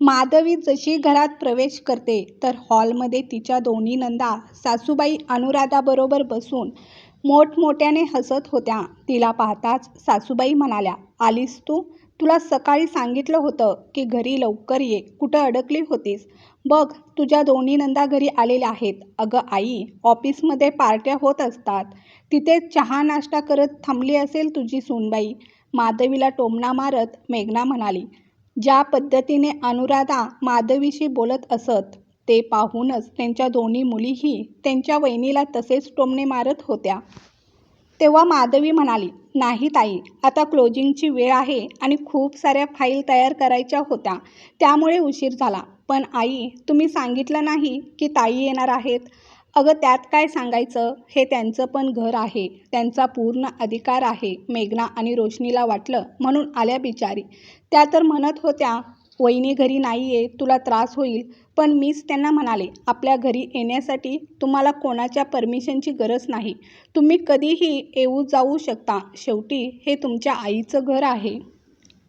माधवी जशी घरात प्रवेश करते तर हॉलमध्ये तिच्या दोन्ही नंदा सासूबाई अनुराधाबरोबर बसून मोठमोठ्याने हसत होत्या. तिला पाहताच सासूबाई म्हणाल्या, आलीस तू? तुला सकाळी सांगितलं होतं की घरी लवकर ये. कुठं अडकली होतीस? बघ तुझ्या दोन्ही नंदा घरी आलेल्या आहेत. अगं आई, ऑफिसमध्ये पार्ट्या होत असतात. तिथे चहा नाश्ता करत थांबली असेल तुझी सूनबाई. माधवीला टोमणा मारत मेघना म्हणाली. ज्या पद्धतीने अनुराधा माधवीशी बोलत असत ते पाहूनच त्यांच्या दोन्ही मुलीही त्यांच्या वहिनीला तसेच टोमणे मारत होत्या. तेव्हा माधवी म्हणाली, नाही ताई, आता क्लोजिंगची वेळ आहे आणि खूप साऱ्या फाईल तयार करायच्या होत्या त्यामुळे उशीर झाला. पण आई, तुम्ही सांगितलं नाही की ताई येणार आहेत. अगं त्यात काय सांगायचं? हे त्यांचं पण घर आहे. त्यांचा पूर्ण अधिकार आहे. मेघना आणि रोशनीला वाटलं म्हणून आल्या बिचारी. त्या तर म्हणत होत्या वहिनी घरी नाही आहे तुला त्रास होईल. पण मीच त्यांना म्हणाले, आपल्या घरी येण्यासाठी तुम्हाला कोणाच्या परमिशनची गरज नाही. तुम्ही कधीही येऊ जाऊ शकता. शेवटी हे तुमच्या आईचं घर आहे.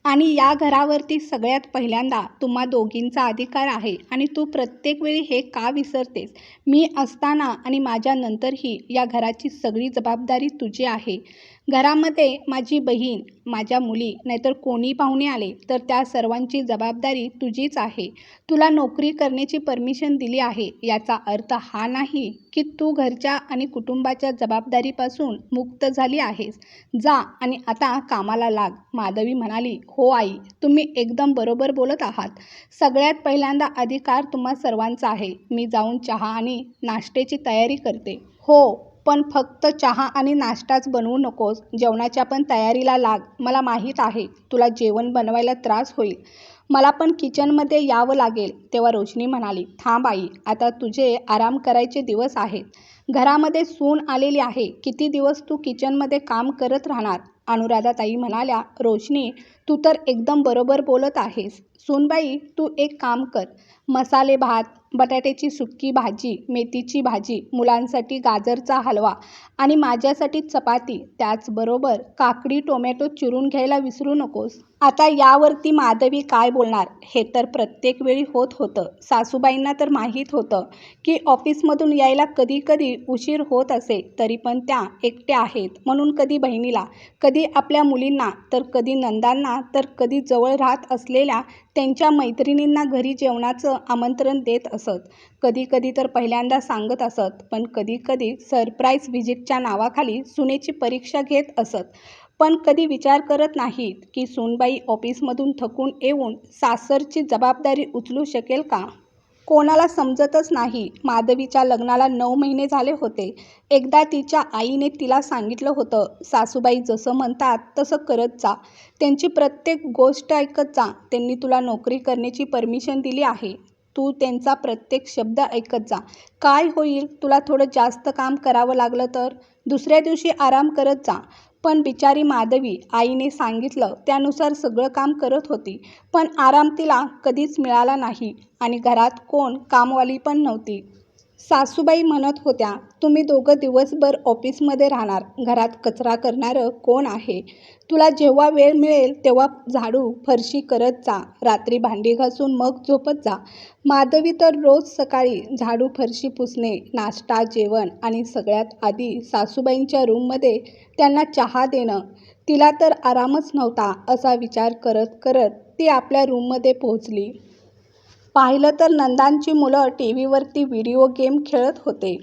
आणि या घरावरती सगळ्यात पहिल्यांदा तुम्हा दोघींचा अधिकार आहे. आणि तू प्रत्येक वेळी हे का विसरतेस? मी असताना आणि माझ्या नंतरही या घराची सगळी जबाबदारी तुझी आहे. घरामध्ये माझी बहीण, माझ्या मुली नाहीतर कोणी पाहुणे आले तर त्या सर्वांची जबाबदारी तुझीच आहे. तुला नोकरी करण्याची परमिशन दिली आहे याचा अर्थ हा नाही की तू घरच्या आणि कुटुंबाच्या जबाबदारीपासून मुक्त झाली आहेस. जा आणि आता कामाला लाग. माधवी म्हणाली, हो आई, तुम्ही एकदम बरोबर बोलत आहात. सगळ्यात पहिल्यांदा अधिकार तुम्हा सर्वांचा आहे. मी जाऊन चहा आणि नाश्त्याची तयारी करते. हो, पण फक्त चहा आणि नाश्ताच बनवू नकोस. जेवणाच्या पण तयारीला लाग. मला माहीत आहे, तुला जेवण बनवायला त्रास होईल. मला पण किचनमध्ये यावं लागेल. तेव्हा रोशनी म्हणाली, थांब आई, आता तुझे आराम करायचे दिवस आहेत. घरामध्ये सून आलेली आहे. किती दिवस तू किचनमध्ये काम करत राहणार? अनुराधाताई म्हणाल्या, रोशनी, तू तर एकदम बरोबर बोलत आहेस. सूनबाई, तू एक काम कर. मसाले भात, बटाट्याची सुक्की भाजी, मेथीची भाजी, मुलांसाठी गाजरचा हलवा आणि माझ्यासाठी चपाती. त्याचबरोबर काकडी टोमॅटो चिरून घ्यायला विसरू नकोस. आता यावरती माधवी काय बोलणार हे तर प्रत्येक वेळी होत होतं. सासूबाईंना तर माहीत होतं की ऑफिसमधून यायला कधी कधी उशीर होत असे तरी पण त्या एकट्या आहेत म्हणून कधी बहिणीला, कधी आपल्या मुलींना तर कधी नंदांना तर कधी जवळ राहत असलेल्या त्यांच्या मैत्रिणींना घरी जेवणाचं आमंत्रण देत असत. कधी कधी तर पहिल्यांदा सांगत असत पण कधी कधी सरप्राईज व्हिजिटच्या नावाखाली सुनेची परीक्षा घेत असत. पण कधी विचार करत नाहीत की सूनबाई ऑफिसमधून थकून येऊन सासरची जबाबदारी उचलू शकेल का? कोणाला समजतच नाही. माधवीच्या लग्नाला नऊ महिने झाले होते. एकदा तिच्या आईने तिला सांगितलं होतं, सासूबाई जसं म्हणतात तसं करत जा. त्यांची प्रत्येक गोष्ट ऐकत जा. त्यांनी तुला नोकरी करण्याची परमिशन दिली आहे. तू त्यांचा प्रत्येक शब्द ऐकत जा. काय होईल तुला थोडं जास्त काम करावं लागलं तर? दुसऱ्या दिवशी आराम करत जा. पण बिचारी माधवी आईने सांगितलं त्यानुसार सगळं काम करत होती. पण आराम तिला कधीच मिळाला नाही आणि घरात कोण कामवाली पण नव्हती. सासूबाई म्हणत होत्या, तुम्ही दोघं दिवसभर ऑफिसमध्ये राहणार, घरात कचरा करणारं कोण आहे? तुला जेव्हा वेळ मिळेल तेव्हा झाडू, फरशी करत जा. रात्री भांडी घासून मग झोपत जा. माधवी तर रोज सकाळी झाडू फरशी पुसणे, नाश्ता, जेवण आणि सगळ्यात आधी सासूबाईंच्या रूममध्ये त्यांना चहा देणं. तिला तर आरामच नव्हता. असा विचार करत करत ती आपल्या रूममध्ये पोहोचली. पाहिलं तर नंदांची मुलं टी व्हीवरती व्हिडिओ गेम खेळत होते.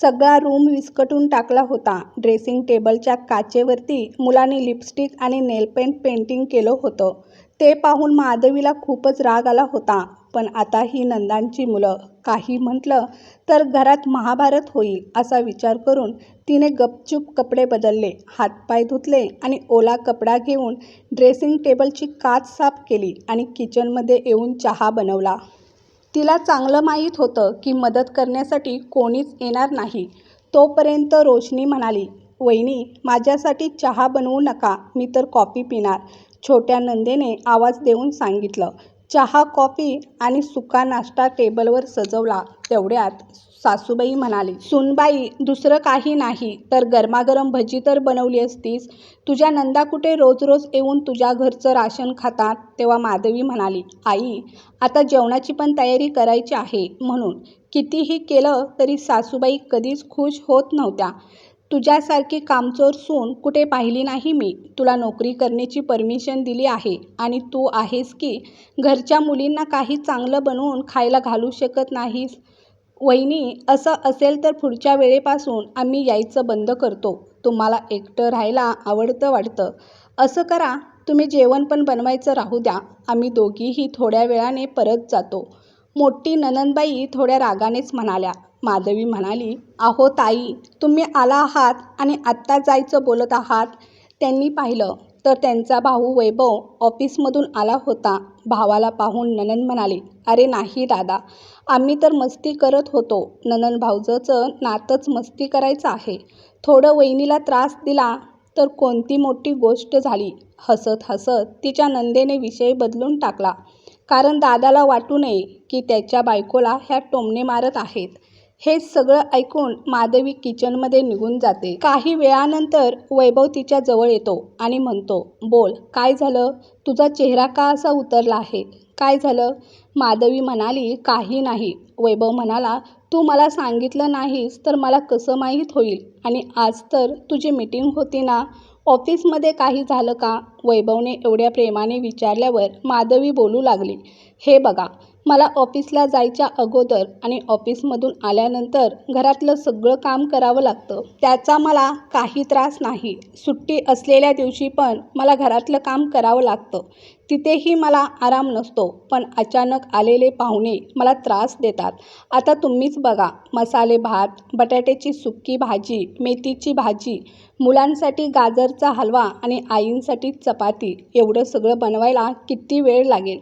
सगळा रूम विस्कटून टाकला होता. ड्रेसिंग टेबलच्या काचेवरती मुलांनी लिपस्टिक आणि नेलपेंट पेंटिंग केलं होतं. ते पाहून माधवीला खूपच राग आला होता. पण आता ही नंदांची मुलं, काही म्हटलं तर घरात महाभारत होईल असा विचार करून तिने गपचूप कपडे बदलले, हातपाय धुतले आणि ओला कपडा घेऊन ड्रेसिंग टेबलची काच साफ केली आणि किचनमध्ये येऊन चहा बनवला. तिला चांगलं माहीत होतं की मदत करण्यासाठी कोणीच येणार नाही. तोपर्यंत रोशनी म्हणाली, वहिनी, माझ्यासाठी चहा बनवू नका, मी तर कॉफी पिणार. छोट्या नंदेने आवाज देऊन सांगितलं. चहा कॉफी आणि सुका नाश्ता टेबलवर सजवला. तेवढ्यात सासूबाई म्हणाली सुनबाई दुसरं काही नाही. तर गरमागरम भजी तर बनवली असतीस. तुझ्या नंदा कुठे रोज रोज येऊन तुझ्या घरचं राशन खातात? तेव्हा माधवी म्हणाली आई आता जेवणाची पण तयारी करायची आहे. म्हणून कितीही केलं तरी सासूबाई कधीच खुश होत नव्हत्या. तुझ्यासारखी कामचोर सून कुठे पाहिली नाही मी? तुला नोकरी करण्याची परमिशन दिली आहे आणि तू आहेस की घरच्या मुलींना काही चांगलं बनवून खायला घालू शकत नाहीस? वहिनी असं असेल तर पुढच्या वेळेपासून आम्ही यायचं बंद करतो. तुम्हाला एकटं राहायला आवडतं वाटतं. असं करा तुम्ही जेवण पण बनवायचं राहू द्या. आम्ही दोघीही थोड्या वेळाने परत जातो. मोठी ननंदबाई थोड्या रागानेच म्हणाल्या. माधवी म्हणाली अहो ताई तुम्ही आला आहात आणि आत्ता जायचं बोलत आहात. त्यांनी पाहिलं तर त्यांचा भाऊ वैभव ऑफिसमधून आला होता. भावाला पाहून ननंद म्हणाली अरे नाही दादा आम्ही तर मस्ती करत होतो. ननंद भाऊजचं नातंच मस्ती करायचं आहे. थोडं वहिनीला त्रास दिला तर कोणती मोठी गोष्ट झाली. हसत हसत तिच्या नंदेने विषय बदलून टाकला. कारण दादाला वाटू नये की त्याच्या बायकोला ह्या टोमणे मारत आहेत. हे सगळं ऐकून माधवी किचनमध्ये निघून जाते. काही वेळानंतर वैभव तिच्या जवळ येतो आणि म्हणतो बोल काय झालं? तुझा चेहरा का असा उतरला आहे? काय झालं? माधवी म्हणाली काही नाही. वैभव म्हणाला तू मला सांगितलं नाहीस तर मला कसं माहीत होईल? आणि आज तर तुझी मीटिंग होती ना? ऑफिसमध्ये काही झालं का? वैभवने एवढ्या प्रेमाने विचारल्यावर माधवी बोलू लागली. हे बघा मला ऑफिसला जायच्या अगोदर आणि ऑफिसमधून आल्यानंतर घरातलं सगळं काम करावं लागतं. त्याचा मला काही त्रास नाही. सुट्टी असलेल्या दिवशी पण मला घरातलं काम करावं लागतं. तिथेही मला आराम नसतो पण अचानक आलेले पाहुणे मला त्रास देतात. आता तुम्हीच बघा मसाले भात बटाट्याची सुक्की भाजी मेथीची भाजी मुलांसाठी गाजरचा हलवा आणि आईंसाठी चपाती एवढं सगळं बनवायला किती वेळ लागेल?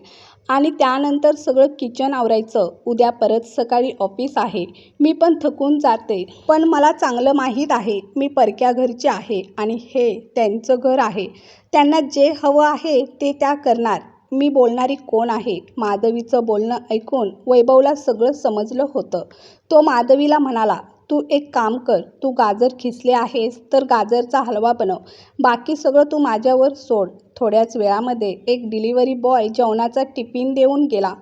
आणि त्यानंतर सगळं किचन आवरायचं. उद्या परत सकाळी ऑफिस आहे. मी पण थकून जाते. पण मला चांगलं माहीत आहे. मी परक्या घरचे आहे आणि हे त्यांचं घर आहे. त्यांना जे हवं आहे ते त्या करणार. मी बोलणारी कोण आहे? माधवीचं बोलणं ऐकून वैभवला सगळं समजलं होतं. तो माधवीला म्हणाला तू एक काम कर. तू गाजर खिसले आहेस तर गाजरचा हलवा बनव. बाकी सगळं तू माझ्यावर सोड. थोड्याच वेळामध्ये एक डिलिव्हरी बॉय जेवणाचा टिफिन देऊन गेला.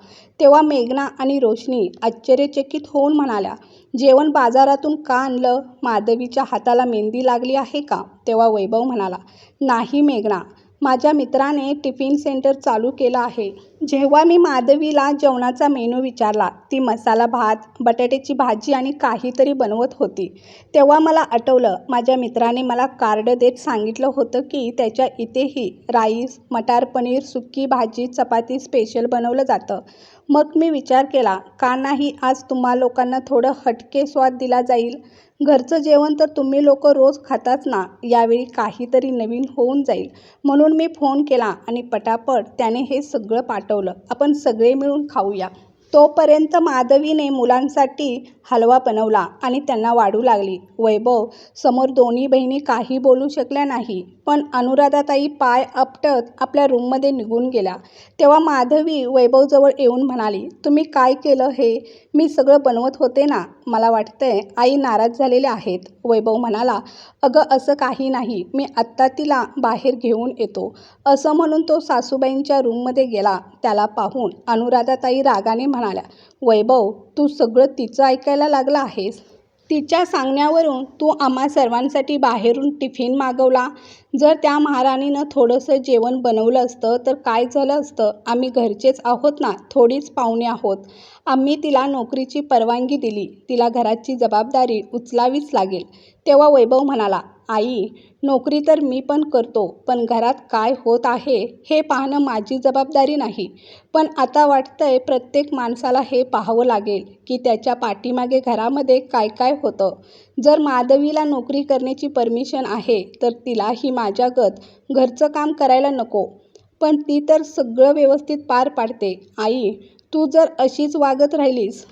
तेव्हा मेघना आणि रोशनी आश्चर्यचकित होऊन म्हणाल्या जेवण बाजारातून का आणलं? माधवीच्या हाताला मेहंदी लागली आहे का? तेव्हा वैभव म्हणाला नाही मेघना माझ्या मित्राने टिफिन सेंटर चालू केलं आहे. जेव्हा मी माधवीला जेवणाचा मेनू विचारला ती मसाला भात बटाट्याची भाजी आणि काहीतरी बनवत होती. तेव्हा मला आठवलं माझ्या मित्राने मला कार्ड देत सांगितलं होतं की त्याच्या इथेही राईस मटार पनीर सुक्की भाजी चपाती स्पेशल बनवलं जातं. मग मी विचार केला का नाही आज तुम्हा लोकांना थोडं हटके स्वाद दिला जाईल? घरचं जेवण तर तुम्ही लोक रोज खाताच ना यावेळी काहीतरी नवीन होऊन जाईल. म्हणून मी फोन केला आणि पटापट त्याने हे सगळं पाठवलं. आपण सगळे मिळून खाऊया. तोपर्यंत माधवीने मुलांसाठी हलवा बनवला आणि त्यांना वाढू लागली. वैभव समोर दोन्ही बहिणी काही बोलू शकल्या नाही. पण अनुराधाताई पाय आपटत आपल्या रूममध्ये निघून गेल्या तेव्हा माधवी वैभवजवळ येऊन म्हणाली तुम्ही काय केलं हे? मी सगळं बनवत होते ना? मला वाटतंय आई नाराज झालेल्या आहेत. वैभव म्हणाला अगं असं काही नाही. मी आत्ता तिला बाहेर घेऊन येतो. असं म्हणून तो सासूबाईंच्या रूममध्ये गेला. त्याला पाहून अनुराधाताई रागाने म्हणाल्या वैभव तू सगळं तिचं ऐकायला लागला आहेस? तिच्या सांगण्यावरून तू आम्हा सर्वांसाठी बाहेरून टिफिन मागवला. जर त्या महाराणीनं थोडंसं जेवण बनवलं असतं तर काय झालं असतं? आम्ही घरचेच आहोत ना? थोडीच पाहुणे आहोत. आम्ही तिला नोकरीची परवानगी दिली. तिला घराची जबाबदारी उचलावीच लागेल. तेव्हा वैभव म्हणाला आई नोकरी तर मी पण करतो पण घरात काय होत आहे हे पाहणं माझी जबाबदारी नाही. पण आता वाटतं आहे प्रत्येक माणसाला हे पाहावं लागेल की त्याच्या पाठीमागे घरामध्ये काय काय होतं. जर माधवीला नोकरी करण्याची परमिशन आहे तर तिलाही माझ्यागत घरचं काम करायला नको. पण ती तर सगळं व्यवस्थित पार पाडते. आई तू जर अशीच वागत राहिलीस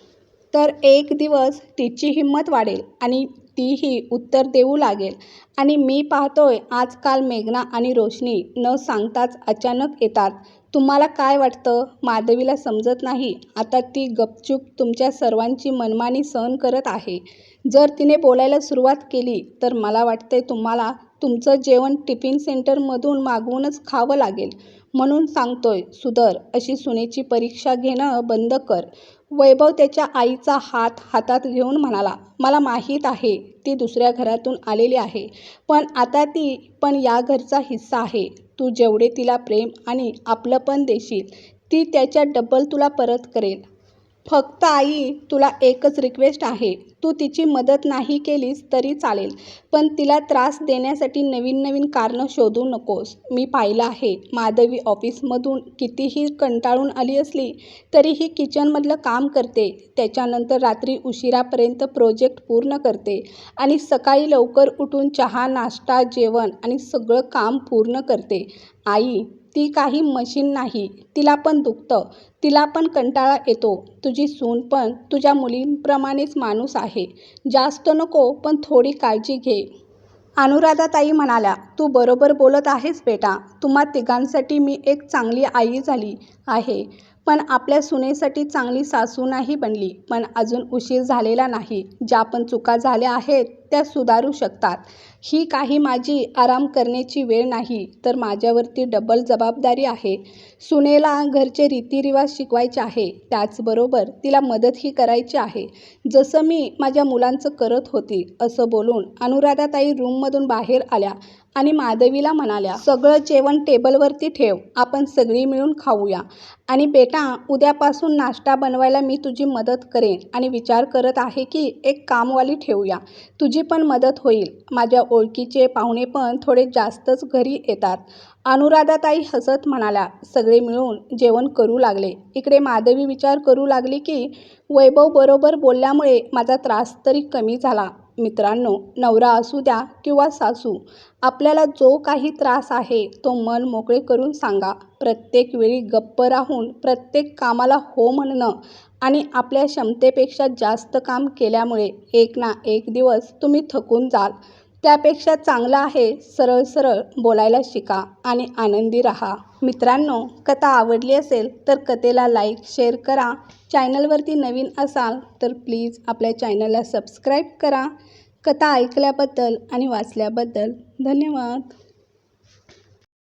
तर एक दिवस तिची हिंमत वाढेल आणि तीही उत्तर देऊ लागेल. आणि मी पाहतोय आजकाल मेघना आणि रोशनी न सांगताच अचानक येतात. तुम्हाला काय वाटतं? माधवीला समजत नाही. आता ती गपचूप तुमच्या सर्वांची मनमानी सहन करत आहे. जर तिने बोलायला सुरुवात केली तर मला वाटतंय तुम्हाला तुमचं जेवण टिफिन सेंटरमधून मागवूनच खावं लागेल. म्हणून सांगतोय सुधर अशी सुनेची परीक्षा घेणं बंद कर. वैभव त्याच्या आईचा हात हातात घेऊन म्हणाला मला माहीत आहे ती दुसऱ्या घरातून आलेली आहे पण आता ती पण या घरचा हिस्सा आहे. तू जेवढे तिला प्रेम आणि आपलंपण देशील ती त्याच्या डबल तुला परत करेल. फक्त आई तुला एकच रिक्वेस्ट आहे. तू तिची मदत नाही केलीस तरी चालेल. पण तिला त्रास देण्यासाठी नवीन नवीन कारणं शोधू नकोस. मी पाहिलं आहे. माधवी ऑफिसमधून कितीही कंटाळून आली असली तरीही किचनमधलं काम करते. त्याच्यानंतर रात्री उशिरापर्यंत प्रोजेक्ट पूर्ण करते आणि सकाळी लवकर उठून चहा नाश्ता जेवण आणि सगळं काम पूर्ण करते. आई ती काही मशीन नाही. तिला पण दुखतं. तिला पण कंटाळा येतो. तुझी सून पण तुझ्या मुलींप्रमाणेच माणूस आहे. जास्त नको पण थोडी काळजी घे. अनुराधाताई म्हणाल्या तू बरोबर बोलत आहेस बेटा. तुम्हा तिघांसाठी मी एक चांगली आई झाली आहे. पण आपल्या सुनेसाठी चांगली सासू नाही बनली. पण अजून उशीर झालेला नाही. ज्या पण चुका झाल्या आहेत त्या सुधारू शकतात. ही काही माझी आराम करण्याची वेळ नाही तर माझ्यावरती डबल जबाबदारी आहे. सुनेला घरचे रीतिरिवाज शिकवायचे आहे. त्याचबरोबर तिला मदतही करायची आहे. जसं मी माझ्या मुलांचं करत होती असं बोलून अनुराधाताई रूममधून बाहेर आल्या आणि माधवीला म्हणाल्या सगळं जेवण टेबलवरती ठेव आपण सगळी मिळून खाऊया. आणि बेटा उद्यापासून नाश्ता बनवायला मी तुझी मदत करेन आणि विचार करत आहे की एक कामवाली ठेवूया. तुझी तुझी पण मदत होईल. माझ्या ओळखीचे पाहुणे पण थोडे जास्तच घरी येतात. अनुराधाताई हसत म्हणाल्या सगळे मिळून जेवण करू लागले. इकडे माधवी विचार करू लागली की वैभव बरोबर बोलल्यामुळे माझा त्रास तरी कमी झाला. मित्रांनो नवरा असू द्या किंवा सासू आपल्याला जो काही त्रास आहे तो मन मोकळे करून सांगा. प्रत्येक वेळी गप्प राहून प्रत्येक कामाला हो म्हणणं आणि आपल्या क्षमतेपेक्षा जास्त काम केल्यामुळे एक ना एक दिवस तुम्ही थकून जाल. त्यापेक्षा चांगलं आहे सरळ सरळ बोलायला शिका आणि आनंदी राहा. मित्रांनो कथा आवडली असेल तर कथेला लाईक शेअर करा. चॅनलवरती नवीन असाल तर प्लीज आपल्या चॅनलला सबस्क्राईब करा. कथा ऐकल्याबद्दल आणि वाचल्याबद्दल धन्यवाद.